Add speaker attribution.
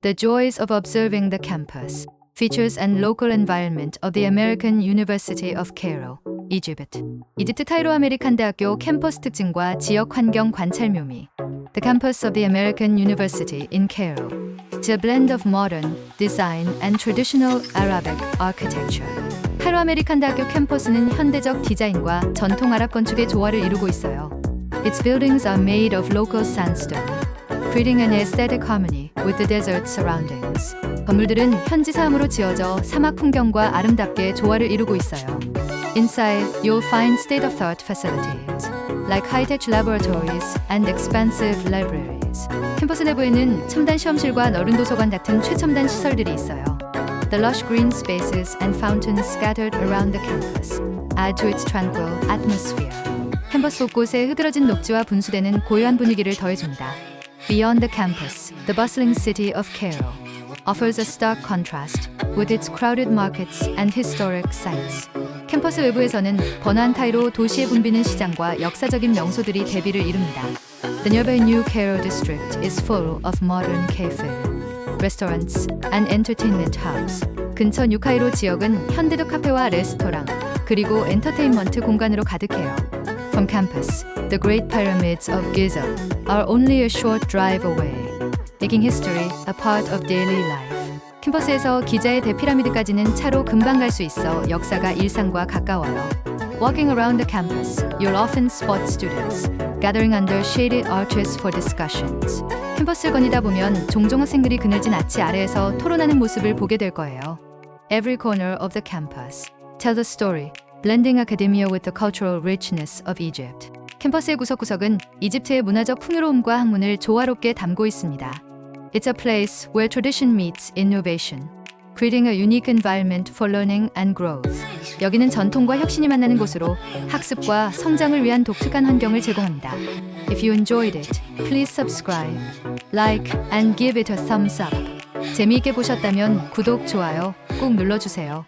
Speaker 1: The Joys of Observing the Campus Features and Local Environment of the American University of Cairo, Egypt. 이집트 카이로 아메리칸 대학교 캠퍼스 특징과 지역 환경 관찰 묘미. The campus of the American University in Cairo. It's a blend of modern design and traditional Arabic architecture. 카이로 아메리칸 대학교 캠퍼스는 현대적 디자인과 전통 아랍 건축의 조화를 이루고 있어요. Its buildings are made of local sandstone, creating an aesthetic harmony with the desert surroundings. 건물들은 현지 사암으로 지어져 사막 풍경과 아름답게 조화를 이루고 있어요. Inside, you'll find state-of-the-art facilities, like high-tech laboratories and expansive libraries. 캠퍼스 내부에는 첨단 시험실과 넓은 도서관 같은 최첨단 시설들이 있어요. The lush green spaces and fountains scattered around the campus add to its tranquil atmosphere. 캠퍼스 곳곳에 흐드러진 녹지와 분수대는 고요한 분위기를 더해줍니다. Beyond the campus, the bustling city of Cairo offers a stark contrast with its crowded markets and historic sites. 캠퍼스 외부에서는 번화한 카이로 도시의 붐비는 시장과 역사적인 명소들이 대비를 이룹니다. The nearby New Cairo district is full of modern cafe, restaurants, and entertainment hubs. 근처 뉴카이로 지역은 현대적 카페와 레스토랑, 그리고 엔터테인먼트 공간으로 가득해요. From campus, the Great Pyramids of Giza are only a short drive away, making history a part of daily life. 캠퍼스에서 기자의 대피라미드까지는 차로 금방 갈 수 있어 역사가 일상과 가까워요. Walking around the campus, you'll often spot students gathering under shaded arches for discussions. 캠퍼스를 거니다 보면 종종 학생들이 그늘진 아치 아래에서 토론하는 모습을 보게 될 거예요. Every corner of the campus tells a story, blending academia with the cultural richness of Egypt. 캠퍼스의 구석구석은 이집트의 문화적 풍요로움과 학문을 조화롭게 담고 있습니다. It's a place where tradition meets innovation, creating a unique environment for learning and growth. 여기는 전통과 혁신이 만나는 곳으로 학습과 성장을 위한 독특한 환경을 제공합니다. If you enjoyed it, please subscribe, like, and give it a thumbs up. 재미있게 보셨다면 구독, 좋아요 꼭 눌러주세요.